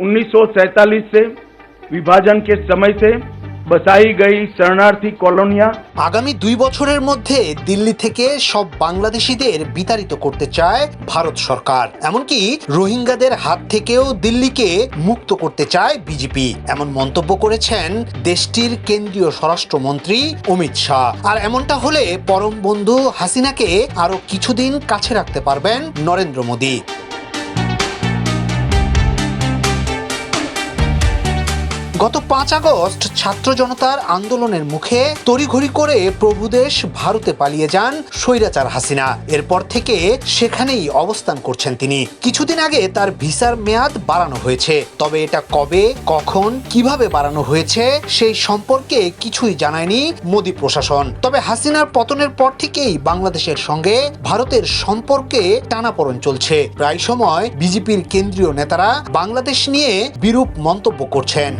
1947 से विभाजन के समय से बसाई गई शरणार्थी कॉलोनियां আগামী দুই বছরের মধ্যে দিল্লি থেকে সব বাংলাদেশিদের বিতাড়িত করতে চায় ভারত সরকার এমনকি রোহিঙ্গাদের হাত থেকেও দিল্লিকে মুক্ত করতে চায় বিজেপি এমন মন্তব্য করেছেন দেশটির কেন্দ্রীয় স্বরাষ্ট্রমন্ত্রী অমিত শাহ আর এমনটা হলে পরম বন্ধু হাসিনাকে আরো কিছুদিন কাছে রাখতে পারবেন নরেন্দ্র মোদী গত পাঁচ আগস্ট ছাত্র জনতার আন্দোলনের মুখে তড়িঘড়ি করে প্রভুদেশ ভারতে পালিয়ে যান স্বৈরাচার হাসিনা। এরপর থেকে সেখানেই অবস্থান করছেন তিনি। কিছুদিন আগে তার ভিসার মেয়াদ বাড়ানো হয়েছে। তবে এটা কবে, কখন, কীভাবে বাড়ানো হয়েছে সেই সম্পর্কে কিছুই জানায়নি মোদী প্রশাসন। তবে হাসিনার পতনের পর থেকেই বাংলাদেশের সঙ্গে ভারতের সম্পর্কে টানাপোড়েন চলছে। প্রায় সময় বিজেপির কেন্দ্রীয় নেতারা বাংলাদেশ নিয়ে বিরূপ মন্তব্য করছেন।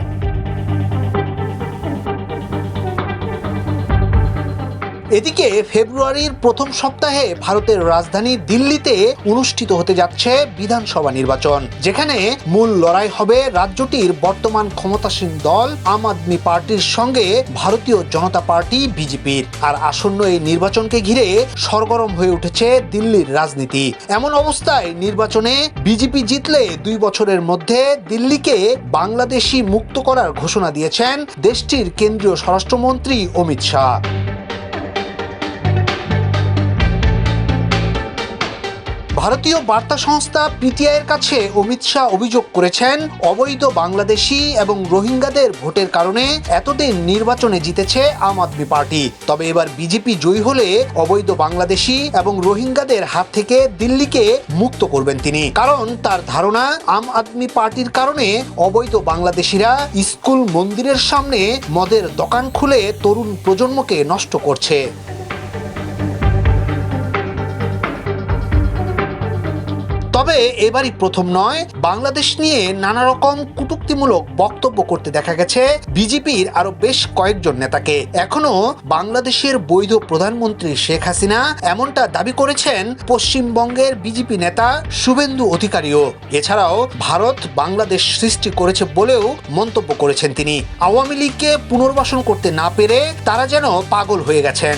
এদিকে ফেব্রুয়ারির প্রথম সপ্তাহে ভারতের রাজধানী দিল্লিতে অনুষ্ঠিত হতে যাচ্ছে বিধানসভা নির্বাচন, যেখানে মূল লড়াই হবে রাজ্যটির বর্তমান ক্ষমতাসীন দল, আম আদমি পার্টির সঙ্গে ভারতীয় জনতা পার্টি, বিজেপির। আর আসন্ন এই নির্বাচনকে ঘিরে সরগরম হয়ে উঠেছে দিল্লির রাজনীতি। এমন অবস্থায় নির্বাচনে বিজেপি জিতলে দুই বছরের মধ্যে দিল্লিকে বাংলাদেশি মুক্ত করার ঘোষণা দিয়েছেন দেশটির কেন্দ্রীয় স্বরাষ্ট্রমন্ত্রী অমিত শাহ। ভারতীয় বার্তা সংস্থা পিটিআইয়ের কাছে অমিত শাহ অভিযোগ করেছেন, অবৈধ বাংলাদেশি এবং রোহিঙ্গাদের ভোটের কারণে এতদিন নির্বাচনে জিতেছে আম আদমি পার্টি। তবে এবার বিজেপি জয়ী হলে অবৈধ বাংলাদেশি এবং রোহিঙ্গাদের হাত থেকে দিল্লিকে মুক্ত করবেন তিনি। কারণ তার ধারণা, আম আদমি পার্টির কারণে অবৈধ বাংলাদেশিরা স্কুল মন্দিরের সামনে মদের দোকান খুলে তরুণ প্রজন্মকে নষ্ট করছে। তবে এবারই প্রথম নয়, বাংলাদেশ নিয়ে নানা রকম কটূক্তিমূলক বক্তব্য করতে দেখা গেছে বিজেপির আরও বেশ কয়েকজন নেতাকে। এখনও বাংলাদেশের বৈধ প্রধানমন্ত্রী শেখ হাসিনা এমনটা দাবি করেছেন পশ্চিমবঙ্গের বিজেপি নেতা শুভেন্দু অধিকারীও। এছাড়াও ভারত বাংলাদেশ সৃষ্টি করেছে বলেও মন্তব্য করেছেন তিনি। আওয়ামী লীগকে পুনর্বাসন করতে না পেরে তারা যেন পাগল হয়ে গেছেন।